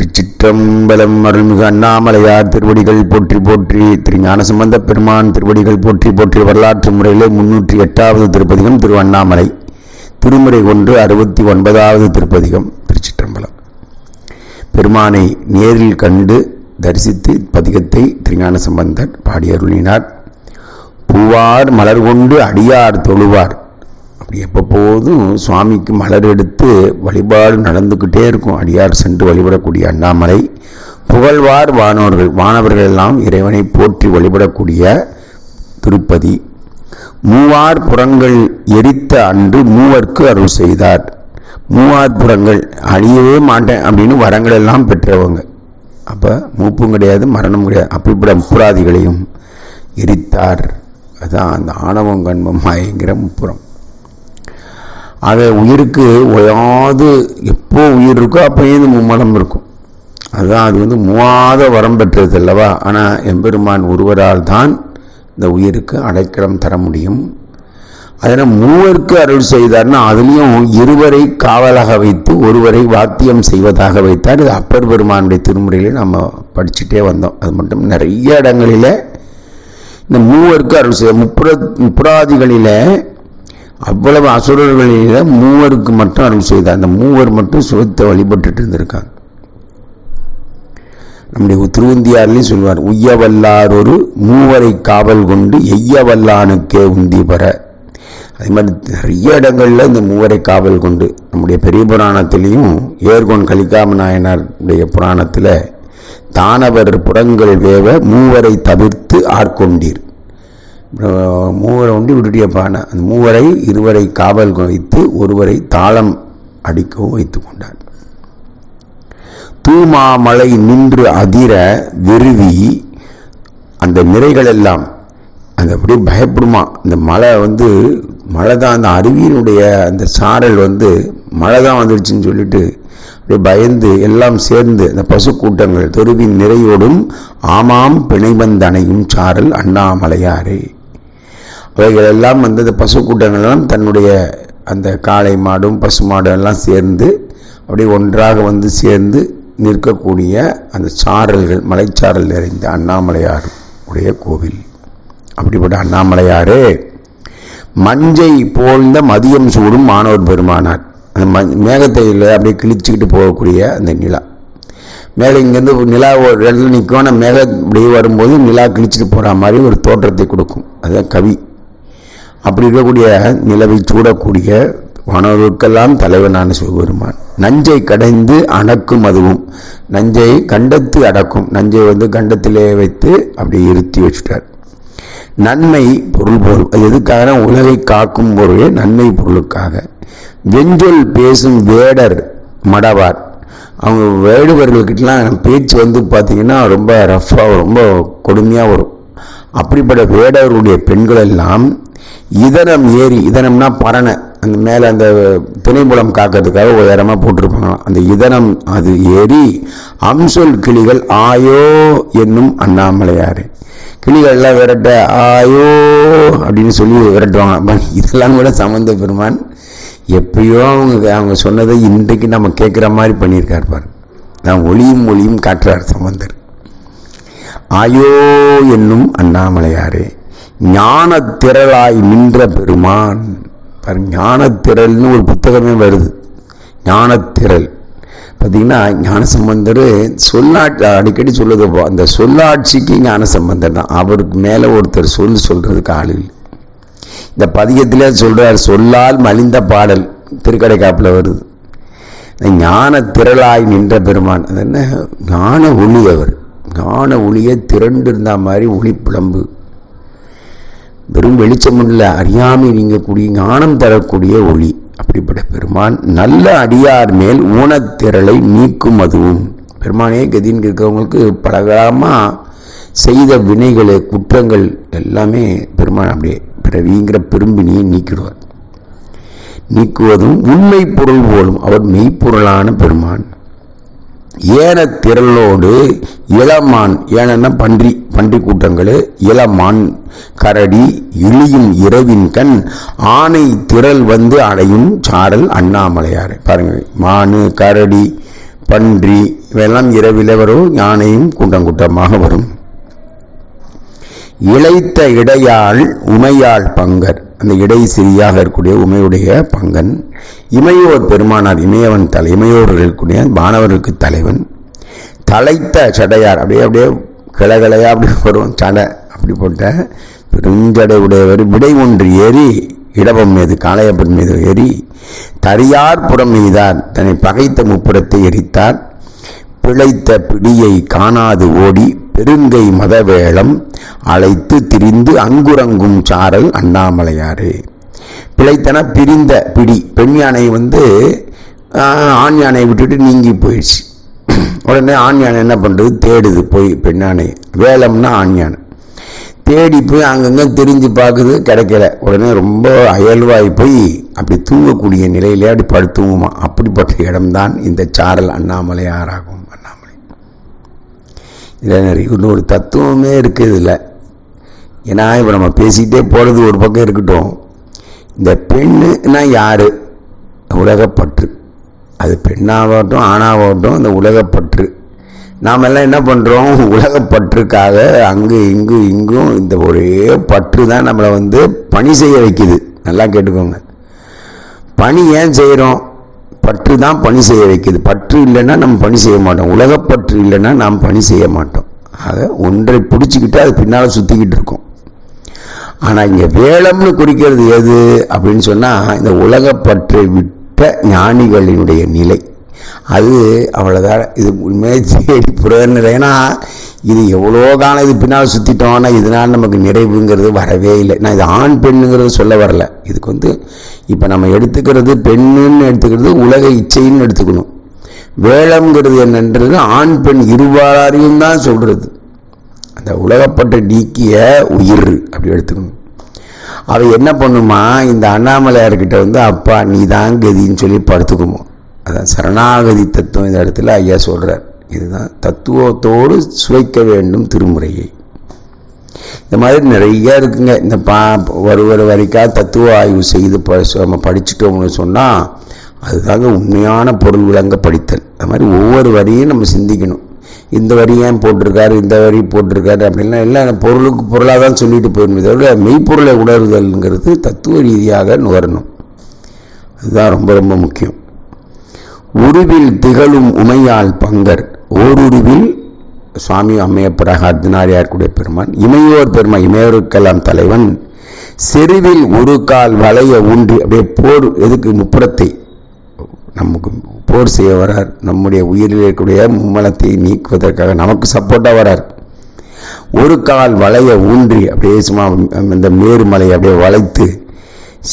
திருச்சிற்றம்பலம் அருள்மிகு அண்ணாமலையார் திருவடிகள் போற்றி போற்றி திரு ஞானசம்பந்த பெருமான் திருவடிகள் போற்றி போற்றி வரலாற்று முறையிலே முன்னூற்றி எட்டாவது திருப்பதிகம் திரு அண்ணாமலை. திருமுறை ஒன்று அறுபத்தி ஒன்பதாவது திருப்பதிகம் திருச்சிற்றம்பலம். பெருமானை நேரில் கண்டு தரிசித்து பதிகத்தை திருஞான சம்பந்தர் பாடியருளினார். பூவார் மலர் கொண்டு அடியார் தொழுவார். எப்பப்போதும் சுவாமிக்கு மலர் எடுத்து வழிபாடு நடந்துக்கிட்டே இருக்கும். அடியார் சென்று வழிபடக்கூடிய அண்ணாமலை புகழ்வார் வானவர்கள் வானவர்கள் எல்லாம் இறைவனை போற்றி வழிபடக்கூடிய திருப்பதி. மூவார் புறங்கள் எரித்த அன்று மூவர்க்கு அருள் செய்தார். மூவார் புறங்கள் அழியவே மாட்டேன் அப்படின்னு வரங்கள் எல்லாம் பெற்றவங்க. அப்போ மூப்பும் கிடையாது மரணம் கிடையாது. அப்படிப்பட்ட முப்புராதிகளையும் எரித்தார். அதுதான் அந்த ஆணவம் கண்மம் மாயங்கிற முப்புறம் ஆக உயிருக்கு ஓயாது எப்போ உயிர் இருக்கோ அப்போயே இந்த மும்மலம் இருக்கும். அதுதான் அது வந்து மூவாத வரம் பெற்றது அல்லவா? ஆனால் எம்பெருமான் ஒருவரால் தான் இந்த உயிருக்கு அடைக்கலம் தர முடியும். அதனால் மூவருக்கு அருள் செய்தார்னா அதுலேயும் இருவரை காவலாக வைத்து ஒருவரை வாத்தியம் செய்வதாக வைத்தார். இது அப்பர் பெருமானுடைய திருமுறையிலே நம்ம படிச்சுட்டே வந்தோம். அது மட்டும் நிறைய இடங்களில் இந்த மூவருக்கு அருள் செய்ய முப்புற முப்புறாதிகளில் அவ்வளவு அசுரர்களில் மூவருக்கு மட்டும் அருள் செய்தார். அந்த மூவர் மட்டும் சுகத்தை வழிபட்டுட்டு இருந்திருக்காங்க. நம்முடைய திருவந்தியாரிலையும் சொல்வார் உய்யவல்லார் ஒரு மூவரை காவல் கொண்டு எய்யவல்லானுக்கே உந்தி பெற. அதே மாதிரி நிறைய இடங்களில் இந்த மூவரை காவல் கொண்டு நம்முடைய பெரிய புராணத்திலையும் ஏர்கோன் கலிகாம நாயனாருடைய புராணத்தில் தானவர் புறங்கள் வேவ மூவரை தவிர்த்து ஆட்கொண்டீர் மூவரை ஒண்டி விட்டுட்டியப்பான அந்த மூவரை இருவரை காவல் வைத்து ஒருவரை தாளம் அடிக்கவும் வைத்து கொண்டார். தூமாமலை நின்று அதிர விருவி அந்த நிறைகள் எல்லாம் அந்த அப்படியே பயப்படுமா? இந்த மழை வந்து மழை தான் அந்த அருவியினுடைய அந்த சாரல் வந்து மழை தான் வந்துடுச்சுன்னு சொல்லிட்டு அப்படியே பயந்து எல்லாம் சேர்ந்து அந்த பசு கூட்டங்கள் தெருவின் நிறையோடும் ஆமாம் பிணைவந்தனையும் சாரல் அண்ணாமலையாரே. அவைகள் எல்லாம் வந்து அந்த பசு தன்னுடைய அந்த காளை மாடும் பசு மாடும் எல்லாம் சேர்ந்து அப்படியே ஒன்றாக வந்து சேர்ந்து நிற்கக்கூடிய அந்த சாரல்கள் மலைச்சாரல் நிறைந்த அண்ணாமலையார் உடைய கோவில். அப்படிப்பட்ட அண்ணாமலையாரே மஞ்சை போழ்ந்த மதியம் சூடும் மாணவர் பெருமானார். அந்த ம மேகத்தையில் அப்படியே கிழிச்சிக்கிட்டு போகக்கூடிய அந்த நிலா. மேலே இங்கேருந்து நிலா ஒரு இடத்துல நிற்கும். ஆனால் மேக அப்படியே வரும்போது நிலா கிழிச்சிட்டு போகிற மாதிரி ஒரு தோற்றத்தை கொடுக்கும். அதுதான் கவி. அப்படி இருக்கக்கூடிய நிலவை சூடக்கூடிய வானவர்களுக்கெல்லாம் தலைவனான சிவபெருமான். நஞ்சை கடைந்து அடக்கும் அதுவும். நஞ்சை கண்டத்து அடக்கும். நஞ்சை வந்து கண்டத்திலே வைத்து அப்படி இருத்தி வச்சுட்டார். நன்மை பொருள் பொருள் அது எதுக்காக உலகை காக்கும் பொருளே நன்மை பொருளுக்காக. வெஞ்சொல் பேசும் வேடர் மடவார். அவங்க வேடுவர்கள்கிட்டலாம் பேச்சு வந்து பார்த்தீங்கன்னா ரொம்ப ரஃப்பாக ரொம்ப கொடுமையாக வரும். அப்படிப்பட்ட வேடவருடைய பெண்கள் எல்லாம் இதனம் ஏறி இதனம்னா பறனை அந்த மேலே அந்த திணைப்புலம் காக்கிறதுக்காக உயரமாக போட்டிருப்பாங்களாம். அந்த இதனம் அது ஏறி அம்சொல் கிளிகள் ஆயோ என்னும் அண்ணாமலையாரு. கிளிகள்லாம் விரட்ட ஆயோ அப்படின்னு சொல்லி விரட்டுவாங்க. இதெல்லாம் கூட சம்மந்த பெருமான் எப்பயோ அவங்க அவங்க சொன்னதை இன்றைக்கு நம்ம கேட்குற மாதிரி பண்ணியிருக்கார் பாரு நான் ஒளியும் ஒளியும் காட்டுறார் சம்பந்தர். ஆயோ என்னும் அண்ணாமலையாரே ஞான திரளாய் நின்ற பெருமான். பாரு ஞானத்திரல்னு ஒரு புத்தகமே வருது. ஞானத்திரல் பார்த்தீங்கன்னா ஞானசம்பந்தர் சொல்லாட்சி அடிக்கடி சொல்லுது அந்த சொல்லாட்சிக்கு ஞானசம்பந்தர் தான். அவருக்கு மேலே ஒருத்தர் சொல் சொல்கிறதுக்கு ஆள் இல்லை. இந்த பதிகத்திலே சொல்கிறார் சொல்லால் மலிந்த பாடல் திருக்கடை காப்பில் வருது. ஞான திரளாய் நின்ற பெருமான். அது என்ன? ஞான ஒளி அவர். ஞான ஒளியை திரண்டு இருந்த மாதிரி ஒளி புலம்பு. வெறும் வெளிச்சம் இல்லை அறியாமை நீங்கக்கூடிய ஞானம் தரக்கூடிய ஒளி. அப்படிப்பட்ட பெருமான் நல்ல அடியார் மேல் ஊனத்திரளை நீக்கும் அதுவும். பெருமானே கதின்னு இருக்கிறவங்களுக்கு பலகாலமாக செய்த வினைகள் குற்றங்கள் எல்லாமே பெருமான் அப்படியே பிறவிங்கிற பெரும்பினியை நீக்கிடுவார். நீக்குவதும் உண்மை பொருள் போலும் அவர் மெய்ப்பொருளான பெருமான். ஏன திரளோடு இளமான் ஏனன்னா பன்றி பன்றி கூட்டங்கள் இளமான் கரடி இழியும் இரவின் கண் ஆனை திரள் வந்து அடையும் சாரல் அண்ணாமலையார். பாருங்க மானு கரடி பன்றி இவையெல்லாம் இரவில் வரும் யானையும் கூட்டம் கூட்டமாக வரும். இளைத்த இடையாள் உமையாள் பங்கர். அந்த இடை சிறியாக இருக்கக்கூடிய உமையுடைய பங்கன் இமையோர் பெருமானார் இமையவன் தலை இமையோர்களுக்குடைய மாணவர்களுக்கு தலைவன் தலைத்த சடையார் அப்படியே அப்படியே கிளகிளையா அப்படி வரும் சடை அப்படி போட்ட பெருஞ்சடை உடையவர் விடை ஒன்று ஏறி இடவம் மீது காளையப்பன் மீது ஏறி தரியார் புறம் மீதார் தன்னை பகைத்த முப்புறத்தை எரித்தார் பிழைத்த பிடியை காணாது ஓடி பெருங்கை மதவேளம் அழைத்து திரிந்து அங்குரங்கும் சாரல் அண்ணாமலையாறு பிழைத்தன பிரிந்த பிடி. பெண் யானை வந்து ஆண் யானையை விட்டுட்டு நீங்கி போயிடுச்சு. உடனே ஆண் யானை என்ன பண்ணுறது தேடுது போய் பெண் யானை. வேலம்னா ஆண் யானை. தேடி போய் அங்கங்க தெரிஞ்சு பார்க்குது கிடைக்கல. உடனே ரொம்ப அயல்வாய் போய் அப்படி தூங்கக்கூடிய நிலையிலே அப்படி படுத்துவோமா? அப்படிப்பட்ட இடம்தான் இந்த சாரல் அண்ணாமலையாராகும் அண்ணாமலை. இதில் இன்னொரு தத்துவமே இருக்குது இதில் ஏன்னா இப்போ நம்ம பேசிக்கிட்டே போகிறது ஒரு பக்கம் இருக்கட்டும். இந்த பெண்ணுனா யார்? உலகப்பற்று. அது பெண்ணாகட்டும் ஆணாகட்டும் இந்த உலகப்பற்று. நாம் எல்லாம் என்ன பண்ணுறோம் உலகப்பற்றுக்காக அங்கு இங்கு இங்கும் இந்த ஒரே பற்று தான் நம்மளை வந்து பணி செய்ய வைக்குது. நல்லா கேட்டுக்கோங்க. பணி ஏன் செய்கிறோம் பற்று தான் பணி செய்ய வைக்குது. பற்று இல்லைன்னா நம்ம பணி செய்ய மாட்டோம். உலகப்பற்று இல்லைன்னா நாம் பணி செய்ய மாட்டோம். ஆக ஒன்றை பிடிச்சிக்கிட்டு அது பின்னால் சுற்றிக்கிட்டு இருக்கும். ஆனால் இங்கே வேளம்னு குறிக்கிறது எது அப்படின்னு சொன்னால் இந்த உலகப்பற்றை விட்ட ஞானிகளினுடைய நிலை. அது அவ்வளோதான் இது உண்மையை தேடி புறநிலை ஏன்னா இது எவ்வளோ காலம் இது பின்னால் சுற்றிட்டோம்னா இதனால் நமக்கு நிறைவுங்கிறது வரவே இல்லை. நான் இது ஆண் பெண்ணுங்கிறது சொல்ல வரல. இதுக்கு வந்து இப்போ நம்ம எடுத்துக்கிறது பெண்ணுன்னு எடுத்துக்கிறது உலக இச்சைன்னு எடுத்துக்கணும். வேளம்ங்கிறது என்னன்றது ஆண் பெண் இருவாரையும் தான் சொல்கிறது அந்த உலகப்பட்ட நீக்கிய உயிர் அப்படி எடுத்துக்கணும். அவ என்ன பண்ணுமா? இந்த அண்ணாமலையார்கிட்ட வந்து அப்பா நீ தான் கதின்னு சொல்லி படுத்துக்குமோ? அதான் சரணாகதி தத்துவம் இந்த இடத்துல ஐயா சொல்கிறார் இதுதான் தத்துவத்தோடு சுவைக்க வேண்டும் திருமுறையை. இந்த மாதிரி நிறைய இருக்குங்க. இந்த பா ஒரு ஒரு வரைக்கா தத்துவ ஆய்வு செய்து ப- நம்ம படிச்சுட்டோம்னு சொன்னால் அதுதாங்க உண்மையான பொருள் விளங்க படித்தல். அது மாதிரி ஒவ்வொரு வரியும் நம்ம சிந்திக்கணும். இந்த வரி ஏன் போட்டிருக்காரு இந்த வரி போட்டிருக்காரு அப்படின்லாம் எல்லாம் பொருளுக்கு பொருளாக தான் சொல்லிட்டு போயிடணும் இதோட மெய்ப்பொருளை உணர்தல்ங்கிறது தத்துவ ரீதியாக நுகரணும். அதுதான் ரொம்ப ரொம்ப முக்கியம். உருவில் திகழும் உமையால் பங்கர். ஓருருவில் சுவாமி அம்மையப்பராக கூட பெருமான் இமையோர் பெருமான் இமையோருக்கெல்லாம் தலைவன். செருவில் ஒரு கால் வளைய ஊன்றி அப்படியே போர் எதுக்கு முப்புறத்தை? நமக்கு போர் செய்ய வரார். நம்முடைய உயிரில் இருக்கக்கூடிய மும்மலத்தை நீக்குவதற்காக நமக்கு சப்போர்ட்டாக வரார். ஒரு கால் வளைய ஊன்றி அப்படியே சும்மா இந்த மேருமலையை அப்படியே வளைத்து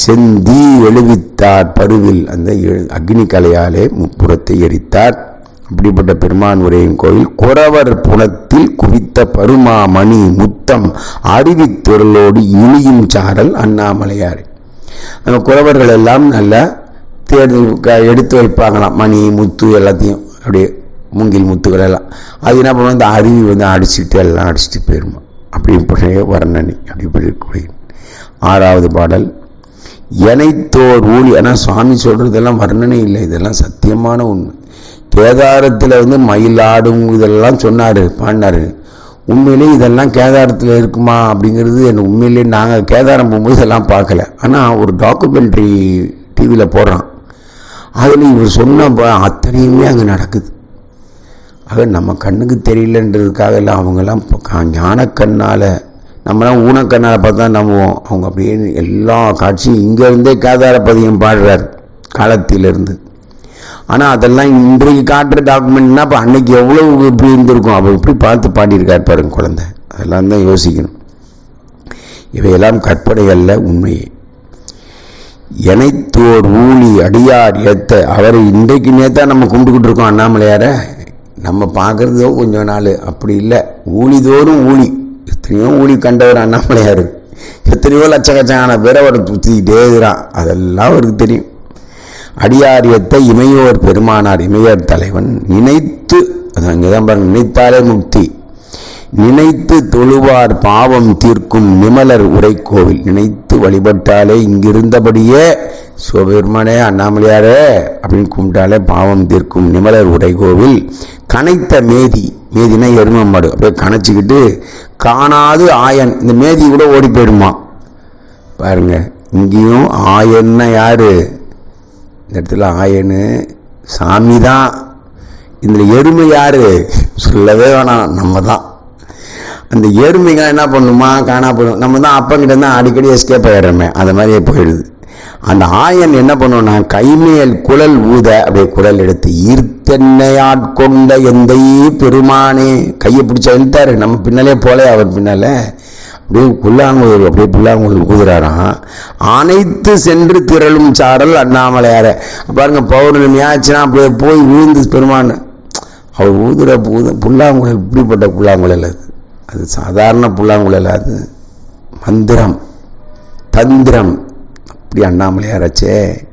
செந்தி எழுவித்தார் பருவில் அந்த எ- அக்னி கலையாலே முப்புறத்தை எரித்தார். அப்படிப்பட்ட பெருமான் உரையும் கோயில் குறவர் புனத்தில் குவித்த பருமாமணி முத்தம் அறிவித்துறலோடு இனியும் சாரல் அண்ணாமலையார். அந்த குறவர்கள் எல்லாம் நல்லா தேர்ந்து எடுத்து வைப்பாங்களாம். மணி முத்து எல்லாத்தையும் அப்படியே மூங்கில் முத்துக்கள் எல்லாம் அது என்ன பண்ணுவோம் இந்த அருவி வந்து அடிச்சுட்டு எல்லாம் அடிச்சுட்டு போயிருமா. அப்படிப்பட்ட வர்ணனை. அப்படி கூடிய ஆறாவது பாடல். எனைத்தோர் ஊழி ஆனால் சுவாமி சொல்கிறதெல்லாம் வர்ணனை இல்லை. இதெல்லாம் சத்தியமான உண்மை. கேதாரத்தில் வந்து மயிலாடும் இதெல்லாம் சொன்னார் பாடினார். உண்மையிலே இதெல்லாம் கேதாரத்தில் இருக்குமா அப்படிங்கிறது எனக்கு உண்மையிலே நாங்கள் கேதாரம் போகும்போது இதெல்லாம் பார்க்கல. ஆனால் ஒரு டாக்குமெண்ட்ரி டிவியில் போடுறான். அதில் இவர் சொன்ன அத்தனையுமே அங்கே நடக்குது. ஆக நம்ம கண்ணுக்கு தெரியலன்றதுக்காக எல்லாம் அவங்கெல்லாம் ஞானக்கண்ணால் நம்மலாம் ஊனக்கண்ணால் பார்த்தா நம்புவோம். அவங்க அப்படியே எல்லா காட்சியும் இங்கே இருந்தே கேதார பதியம் பாடுறார் காலத்திலிருந்து. ஆனால் அதெல்லாம் இன்றைக்கு காட்டுற டாக்குமெண்ட்னா அப்போ அன்னைக்கு எவ்வளோ இப்படி இருந்திருக்கும்? அப்போ இப்படி பார்த்து பாடியிருக்கார் பாருங்க குழந்தை. அதெல்லாம் தான் யோசிக்கணும். இவையெல்லாம் கற்பனை அல்ல உண்மையே இணைத்தோர் ஊழி அடியார் ஏத்த அவரை இன்றைக்கு நேத்தா நம்ம கும்பிட்டுக்கிட்டு இருக்கோம் அண்ணாமலையார. நம்ம பார்க்கறதோ கொஞ்சம் நாள். அப்படி இல்லை. ஊழிதோறும் ஊழி. எத்தனையோ ஊழி கண்டவர் அண்ணாமலையார். எத்தனையோ லட்சக்கட்சமான பேரை அவர் சுற்றிக்கிட்டே இருக்கிறான். அதெல்லாம் அவருக்கு தெரியும். அடியாரியத்தை இமையோர் பெருமானார் இமையோர் தலைவன் நினைத்து அங்கே தான் பாருங்க நினைத்தாலே முக்தி. நினைத்து தொழுவார் பாவம் தீர்க்கும் நிமலர் உரைக்கோவில் நினைத்து வழிபட்டாலே இங்கிருந்தபடியே சிவபெருமானே அண்ணாமலையாரே அப்படின்னு கும்பிட்டாலே பாவம் தீர்க்கும் நிமலர் உரைகோவில் கனைத்த மேதி மேதினா எரும மாடு. அப்படியே கணைச்சிக்கிட்டு காணாது ஆயன். இந்த மேதி கூட ஓடி போயிடுமா? பாருங்க இங்கேயும் ஆயன்னா யாரு? இந்த இடத்துல ஆயனு சாமி தான். இந்த எருமை யார்? சொல்லவே வேணாம் நம்ம தான். அந்த எருமைகள் என்ன பண்ணுமா? காணா போயிடும் நம்ம தான் அப்பங்கிட்ட தான் அடிக்கடி எஸ்கேப் ஆகிடுறோமே அந்த மாதிரியே போயிடுது. அந்த ஆயன் என்ன பண்ணுவோம்னா கைமேல் குழல் ஊத அப்படியே குழல் எடுத்து ஈர்த்தென்னையாட்கொண்ட எந்தையே பெருமானே? கையை பிடிச்ச எழுத்தாரு நம்ம பின்னாலே போல அவர் பின்னால? அப்படியே புல்லாங்குழல் அப்படியே புல்லாங்குழல் ஊதுறாராம் அனைத்து சென்று திரளும் சாடல் அண்ணாமலையார. பாருங்க பௌர்ணமி ஆச்சுன்னா அப்படியே போய் விழுந்து பெருமான் அவர் ஊதுற பூத புல்லாங்குழல் இப்படிப்பட்ட புல்லாங்குழல் அது. அது சாதாரண புல்லாங்குழல் அது. மந்திரம். தந்திரம். அப்படி அண்ணாமலையாராச்சே.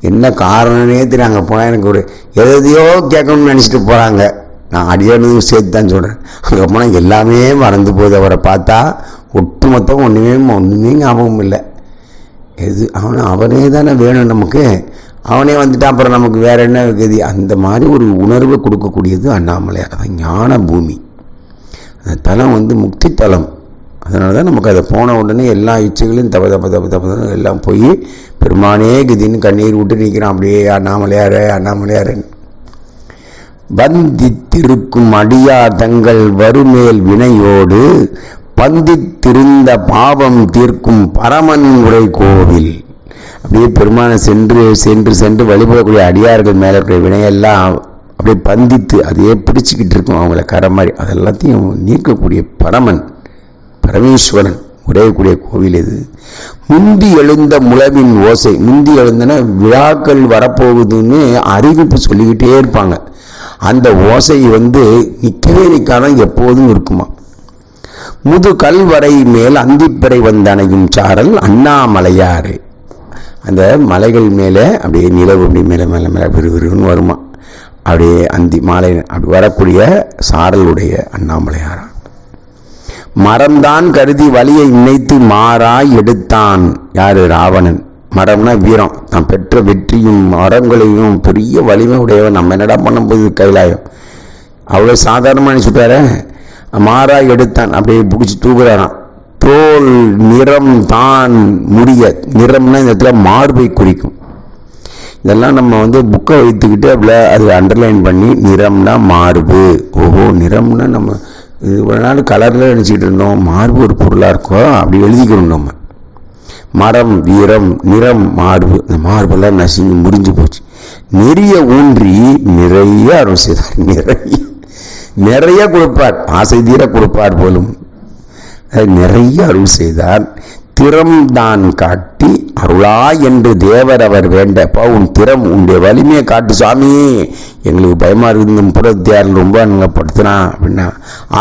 என்ன காரணம்னே தெரியும் அங்கே போனால் எனக்கு ஒரு எதையோ கேட்கணும்னு நினச்சிட்டு போகிறாங்க நான் அடியானதும் சேர்த்து தான் சொல்கிறேன் அங்கே போனால் எல்லாமே மறந்து போகுது. அவரை பார்த்தா ஒட்டு மொத்தம் ஒன்றுமே ஒன்றுமே ஞாபகம் இல்லை. எது அவனை அவனே தானே வேணும் நமக்கு. அவனே வந்துட்டா அப்புறம் நமக்கு வேற என்ன இருக்குது? அந்த மாதிரி ஒரு உணர்வை கொடுக்கக்கூடியது அண்ணாமலையார் அதான் ஞான பூமி. அந்த தலம் வந்து முக்தி தலம். அதனால தான் நமக்கு அதை போன உடனே எல்லா இச்சைகளையும் தப தப தப தப எல்லாம் போய் பெருமானே கதின்னு கண்ணீர் விட்டு நிற்கிறான் அப்படியே அண்ணாமலையாரே அண்ணாமலையாரன் வந்தித்திருக்கும் அடியார் தங்கள் வருமேல் வினையோடு பந்தித்திருந்த பாவம் தீர்க்கும் பரமன் உரை கோவில். அப்படியே பெருமான சென்று சென்று சென்று வழிபடக்கூடிய அடியார்கள் மேலே இருக்கிற வினையெல்லாம் அப்படியே பந்தித்து அதையே பிடிச்சிக்கிட்டு இருக்கும் அவங்கள கரை மாதிரி. அதெல்லாத்தையும் நீக்கக்கூடிய பரமன் பரமேஸ்வரன். உடையக்கூடிய கோவில் இது. முந்தி எழுந்த முளவின் ஓசை முந்தி எழுந்தன விழாக்கள் வரப்போகுதுன்னு அறிவிப்பு சொல்லிக்கிட்டே இருப்பாங்க. அந்த ஓசை வந்து நிற்கவே நிற்காம எப்போதும் இருக்குமா? முது கல்வரை மேல் அந்திப்பறை வந்தணையும் சாரல் அண்ணாமலையாறு. அந்த மலைகள் மேலே அப்படியே நிலவு அப்படி மேலே மேலே மேலே விறுவிறுன்னு வருமா? அப்படியே அந்தி மாலை அப்படி வரக்கூடிய சாரலுடைய அண்ணாமலையாரா? மரம்தான் கருதி வழியை நினைத்து மாறாய் எடுத்தான். யாரு? ராவணன். மரம்னா வீரம். நான் பெற்ற வெற்றியும் மரங்களையும் பெரிய வலிமை உடையவன் நம்ம என்னடா பண்ண போகுது கைலாயம் அவ்வளோ சாதாரணமாக நினச்சிட்டார மாறாய் எடுத்தான். அப்படியே பிடிச்சி தூக்குறாராம். தோல் நிறம் தான் முடிய. நிறம்னா இந்த இடத்துல மார்பை குறிக்கும். இதெல்லாம் நம்ம வந்து புக்கை வைத்துக்கிட்டு அப்படியே அது அண்டர்லைன் பண்ணி நிறம்னா மார்பு. ஓஹோ நிறம்னா நம்ம இது ஒரு நாள் கலரில் நினச்சிக்கிட்டு இருந்தோம். மார்பு ஒரு பொருளாக இருக்கோ அப்படி எழுதிக்கணும் நம்ம. மரம் வீரம் நிறம் மார்பு. இந்த மார்பெல்லாம் நசுங்கி முறிஞ்சு போச்சு. நிறைய ஊன்றி நிறைய அருள் செய்தார். நிறைய. நிறைய கொடுப்பார். ஆசை தீர கொடுப்பார் போலும். அது நிறைய அருள் செய்தார். திறம்தான் காட்டி அருளா என்று தேவர் அவர் வேண்டப்பா உன் திறம் உன்னுடைய வலிமையை காட்டு சாமி. எங்களுக்கு பயமா இருந்தும் புறத்தியார் ரொம்ப அங்கப்படுத்தினான் அப்படின்னா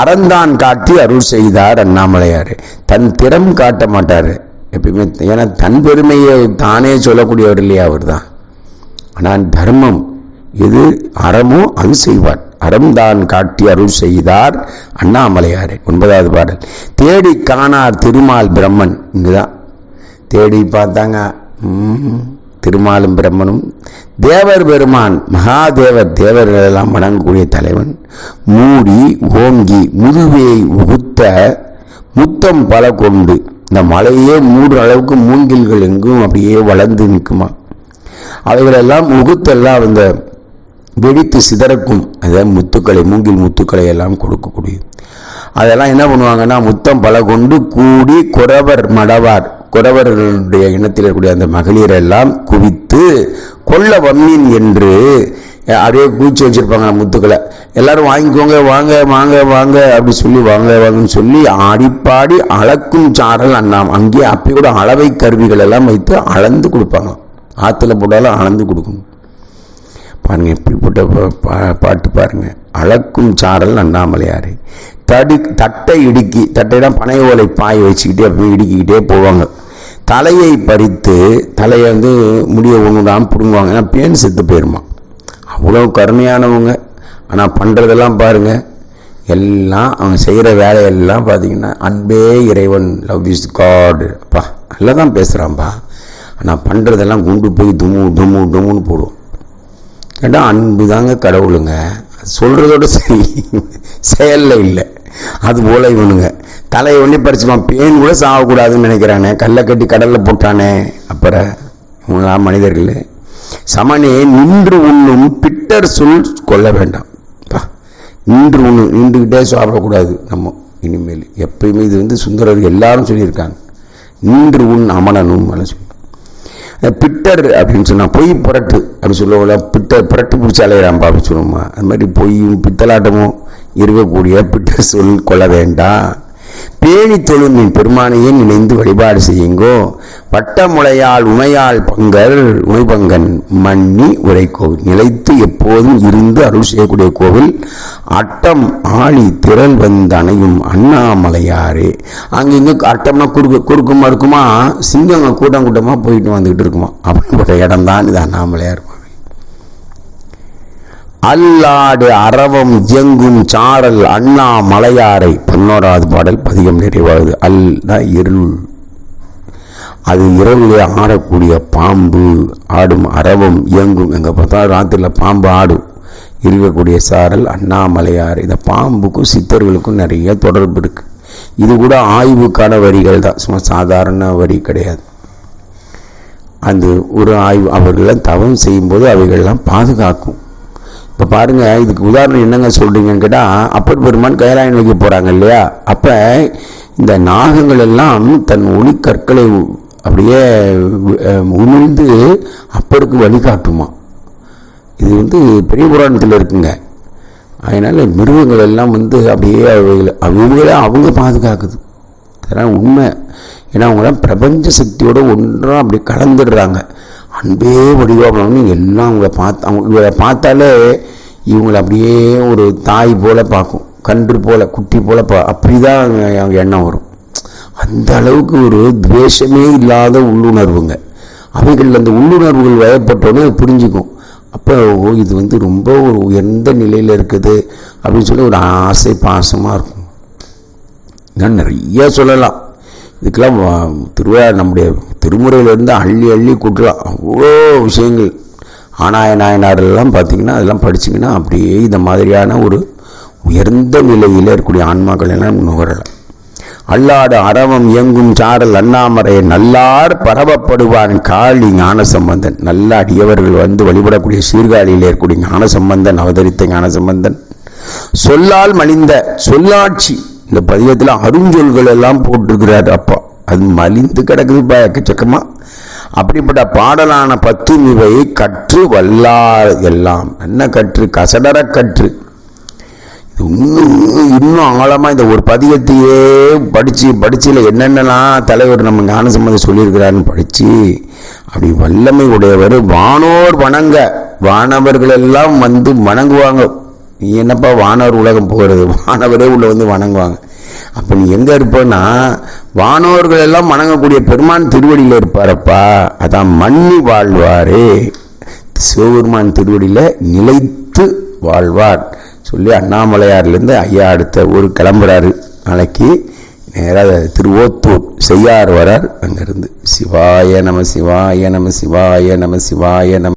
அறந்தான் காட்டி அருள் செய்தார் அண்ணாமலையார். தன் திறம் காட்ட மாட்டார். எப்பயுமே ஏன்னா தன் பெருமையை தானே சொல்லக்கூடியவர் இல்லையா அவர் தான் ஆனால் தர்மம் எது? அறமோ அது செய்வார். அறம்தான் காட்டி அருள் செய்தார் அண்ணாமலையாரே. ஒன்பதாவது பாடல். தேடி காணார் திருமால் பிரம்மன். இங்குதான். தேடி பார்த்தாங்க. திருமாலும் பிரம்மனும். தேவர் பெருமான் மகாதேவர் தேவர்கள் எல்லாம் வணங்கக்கூடிய தலைவன். மூடி ஓங்கி முதுவையை உகுத்த முத்தம் பல கொண்டு இந்த மலையே மூடுற அளவுக்கு மூங்கில்கள் எங்கும் அப்படியே வளர்ந்து நிற்குமா? அவைகளெல்லாம் உகுத்தெல்லாம் அந்த வெடித்து சிதறக்கும். அதாவது முத்துக்களை மூங்கில் முத்துக்களை எல்லாம் கொடுக்கக்கூடியது அதெல்லாம் என்ன பண்ணுவாங்கன்னா முத்தம் பல கொண்டு கூடி குறவர் மடவார். குறவர்களுடைய இனத்தில் இருக்கக்கூடிய அந்த மகளிர் எல்லாம் குவித்து கொல்ல வம்மின் என்று அப்படியே கூச்சி வச்சிருப்பாங்க முத்துக்களை. எல்லாரும் வாங்கிக்கோங்க வாங்க வாங்க வாங்க அப்படி சொல்லி வாங்க வாங்கன்னு சொல்லி ஆடிப்பாடி அளக்கும் சாரல் அண்ணாம். அங்கேயே அப்படி கூட அளவை கருவிகள் எல்லாம் வைத்து அளந்து கொடுப்பாங்க. ஆற்றுல போட்டாலும் அளந்து கொடுக்கணும். பாருங்க இப்படிப்பட்ட பா- பா- பாட்டு பாருங்க. அளக்கும் சாரல் அண்ணாமலையாரு. தடி தட்டை இடுக்கி தட்டையெல்லாம் பனை ஓலை பாய் வச்சுக்கிட்டே அப்படியே இடுக்கிக்கிட்டே போவாங்க. தலையை பறித்து தலையை வந்து முடிய ஒன்றுடாமல் பிடுங்குவாங்க. ஏன்னா பேன் செத்து போயிருமா. அவ்வளோ கருமையானவங்க. ஆனால் பண்ணுறதெல்லாம் பாருங்க. எல்லாம் அவங்க செய்கிற வேலையெல்லாம் பார்த்தீங்கன்னா அன்பே இறைவன் லவ் இஸ் காட். அப்பா நல்லா தான் பேசுகிறான்ப்பா ஆனால் பண்ணுறதெல்லாம் குண்டு போய் தும்மு தும்மு துமுன்னு போடுவோம். ஏன்னா அன்பு தாங்க கடவுளுங்க? சொல்கிறதோட சரி. செயலில் இல்லை. அது போல இவனுங்க. தலையை ஒன்றி பறிச்சுப்பான். பேன் கூட சாகக்கூடாதுன்னு நினைக்கிறானே. கல்லை கட்டி கடலில் போட்டானே. அப்புறம் இவங்களாம் மனிதர்கள் சமனே நின்று உண்ணும் பிட்டர் சொல் கொல்ல வேண்டாம். நின்று உண்ணு நின்றுக்கிட்டே சாப்பிடக்கூடாது நம்ம. இனிமேல் எப்பயுமே இது வந்து சுந்தரர் எல்லாரும் சொல்லியிருக்காங்க. நின்று உண் அமலனும் எல்லாம் சொல்லி பிட்டர் அப்படின்னு சொன்னால் பொய் புரட்டு அப்படி சொல்லுவோம்ல பிட்டர் புரட்டு பிடிச்சி அலையிறாம்பா அப்படின்னு சொல்லுவோமா அது மாதிரி பொய்யும் பித்தலாட்டமும் இருக்கக்கூடிய பிட்டர் சொல் கொள்ள வேண்டாம். பேணி தொழுமின் பெருமானையே நினைந்து வழிபாடு செய்யுங்கோ. வட்டமுளையால் உமையால் பங்கர் உமைபங்கன் மன்னி உரை கோவில் நிலைத்து எப்போதும் இருந்து அருள் செய்யக்கூடிய கோவில். அட்டம் ஆழி திரள் வந்து அணையும் அங்கே இங்கே அட்டம்னா குறுக்கு குறுக்குமா மறுக்குமா? சிங்கங்க கூட்டம் கூட்டமா போயிட்டு வந்துகிட்டு இருக்குமா? அப்படிப்பட்ட இடம் தான் இது அண்ணாமலையார் அல்லாடு அரவம் இயங்கும் சாரல் அண்ணா மலையாரை. பதினோராவது பாடல் பதிகம் நிறைவாகுது. அல் தான் இருள். அது இரவிலே ஆடக்கூடிய பாம்பு ஆடும் அரவம் இயங்கும் எங்கே பார்த்தா ராத்திரியில் பாம்பு ஆடும். இருக்கக்கூடிய சாரல் அண்ணாமலையார் இந்த பாம்புக்கும் சித்தர்களுக்கும் நிறைய தொடர்பு இருக்குது இது கூட ஆய்வுக்கான வரிகள் தான். சும்மா சாதாரண வரி கிடையாது. அந்த ஒரு ஆய்வு அவர்களெல்லாம் தவம் செய்யும்போது அவைகள்லாம் பாதுகாக்கும். இப்போ பாருங்கள் இதுக்கு உதாரணம் என்னங்க சொல்கிறீங்கன்னு கேட்டால் அப்பர் பெருமான் கைலாயம் வைக்க போகிறாங்க இல்லையா? அப்போ இந்த நாகங்கள் எல்லாம் தன் ஒளி கற்களை அப்படியே உமிழ்ந்து அப்பருக்கு வழிகாட்டுமா இது வந்து பெரிய புராணத்தில் இருக்குங்க. அதனால் மிருகங்கள் எல்லாம் வந்து அப்படியே அவங்களே அவங்க பாதுகாக்குது. அதெல்லாம் உண்மை. ஏன்னா அவங்களாம் பிரபஞ்ச சக்தியோட ஒன்றாக அப்படி கலந்துடுறாங்க. அன்பே வடிவாமன்னு எல்லாம் அவங்கள பார்த்து அவங்க இவரை பார்த்தாலே இவங்களை அப்படியே ஒரு தாய் போல் பார்க்கும். கன்று போல் குட்டி போல் பா அப்படிதான் அவங்க அவங்க எண்ணம் வரும். அந்த அளவுக்கு ஒரு துவேஷமே இல்லாத உள்ளுணர்வுங்க. அவைகள் அந்த உள்ளுணர்வுகள் வயப்பட்டோன்னே அது புரிஞ்சுக்கும். அப்போ இது வந்து ரொம்ப ஒரு உயர்ந்த நிலையில் இருக்குது அப்படின்னு சொல்லி ஒரு ஆசை பாசமாக இருக்கும். நான் நிறைய சொல்லலாம். இதுக்கெல்லாம் திருவிழா நம்முடைய திருமுறையிலேருந்து அள்ளி அள்ளி கூட்டலாம் அவ்வளோ விஷயங்கள். ஆனாய நாயனாரெல்லாம் பார்த்தீங்கன்னா அதெல்லாம் படிச்சீங்கன்னா அப்படியே இந்த மாதிரியான ஒரு உயர்ந்த நிலையில் இருக்கக்கூடிய ஆன்மாக்கள் எல்லாம் நுகரலாம். அல்லாடு அறவம் இயங்கும் சாரல் அண்ணாமரை நல்லார் பரவப்படுவான் காளி ஞான சம்பந்தன் நல்ல அடியவர்கள் வந்து வழிபடக்கூடிய சீர்காழியில் இருக்கக்கூடிய ஞான சம்பந்தன் அவதரித்த ஞான சம்பந்தன் சொல்லால் மலிந்த சொல்லாட்சி. இந்த பதியத்தில் அருஞ்சொல்கள் எல்லாம் போட்டிருக்கிறார் அப்பா. அது மலிந்து கிடக்குதுப்பா எக்கச்சக்கமா. அப்படிப்பட்ட பாடலான பத்து இவை கற்று வல்லார் எல்லாம். என்ன கற்று? கசடர கற்று. இன்னும் இன்னும் ஆழமா இந்த ஒரு பதியத்தையே படிச்சு படிச்சுல என்னென்னலாம் தலைவர் நம்ம ஞானசம்மதி சொல்லியிருக்கிறாருன்னு படிச்சு அப்படி வல்லமை உடையவர் வானோர் வணங்க. வானவர்கள் எல்லாம் வந்து வணங்குவாங்க. நீ என்னப்பா வானவர் உலகம் போகிறது வானவரே உள்ள வந்து வணங்குவாங்க. அப்போ நீ எங்க இருப்பன்னா வானோர்கள் எல்லாம் வணங்கக்கூடிய பெருமான் திருவடியில இருப்பாரப்பா. அதான் மண்ணி வாழ்வாரே. சிவபெருமான் திருவடியில நிலைத்து வாழ்வார். சொல்லி அண்ணாமலையார்லேருந்து ஐயா அடுத்த ஊர் கிளம்புறாரு. நாளைக்கு நேராக திருவோத்தூர் செய்யார் வரார். அங்கேருந்து சிவாய நம சிவாய நம சிவாய நம சிவாய நம